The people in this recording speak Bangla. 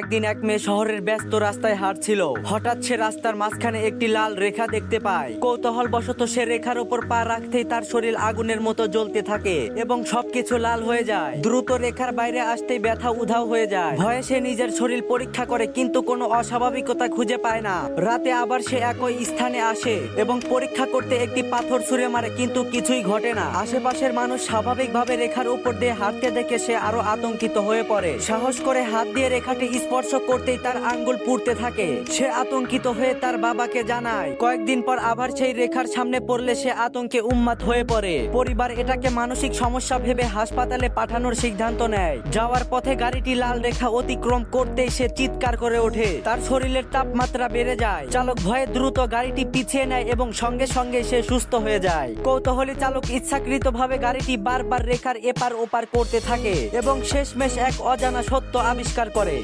একদিন এক মেয়ে শহরের ব্যস্ত রাস্তায় হাঁটছিল। হঠাৎ সে রাস্তার মাঝখানে একটি লাল রেখা দেখতে পায়। কৌতূহল বশত সে রেখার উপর পা রাখতেই তার শরীর আগুনের মতো জ্বলতে থাকে এবং সবকিছু লাল হয়ে যায়। দ্রুত রেখার বাইরে আসতেই ব্যথা উধাও হয়ে যায়। ভয়ে সে নিজের শরীর পরীক্ষা করে কিন্তু কোনো অস্বাভাবিকতা খুঁজে পায় না। রাতে আবার সে একই স্থানে আসে এবং পরীক্ষা করতে একটি পাথর ছুঁড়ে মারে কিন্তু কিছুই ঘটে না। আশেপাশের মানুষ স্বাভাবিকভাবে রেখার উপর দিয়ে হাঁটতে দেখে সে আরও আতঙ্কিত হয়ে পড়ে। সাহস করে হাত দিয়ে রেখাটি স্পর্শ করতেই তার আঙ্গুল পুড়তে থাকে। সে আতঙ্কিত হয়ে তার বাবাকে জানায়, কয়েকদিন পর আবার সেই রেখার সামনে পড়লে সে আতঙ্কে উন্মাদ হয়ে পড়ে। পরিবার এটাকে মানসিক সমস্যা ভেবে হাসপাতালে পাঠানোর সিদ্ধান্ত নেয়। যাওয়ার পথে গাড়িটি লাল রেখা অতিক্রম করতেই সে চিৎকার করে ওঠে। তার শরীরের তাপমাত্রা বেড়ে যায়। চালক ভয়ে দ্রুত গাড়িটি পিছিয়ে নেয় এবং সঙ্গে সঙ্গে সে সুস্থ হয়ে যায়। কৌতূহলী চালক ইচ্ছাকৃতভাবে গাড়িটি বারবার রেখার এপার ওপার করতে থাকে এবং শেষমেশ এক অজানা সত্য আবিষ্কার করে।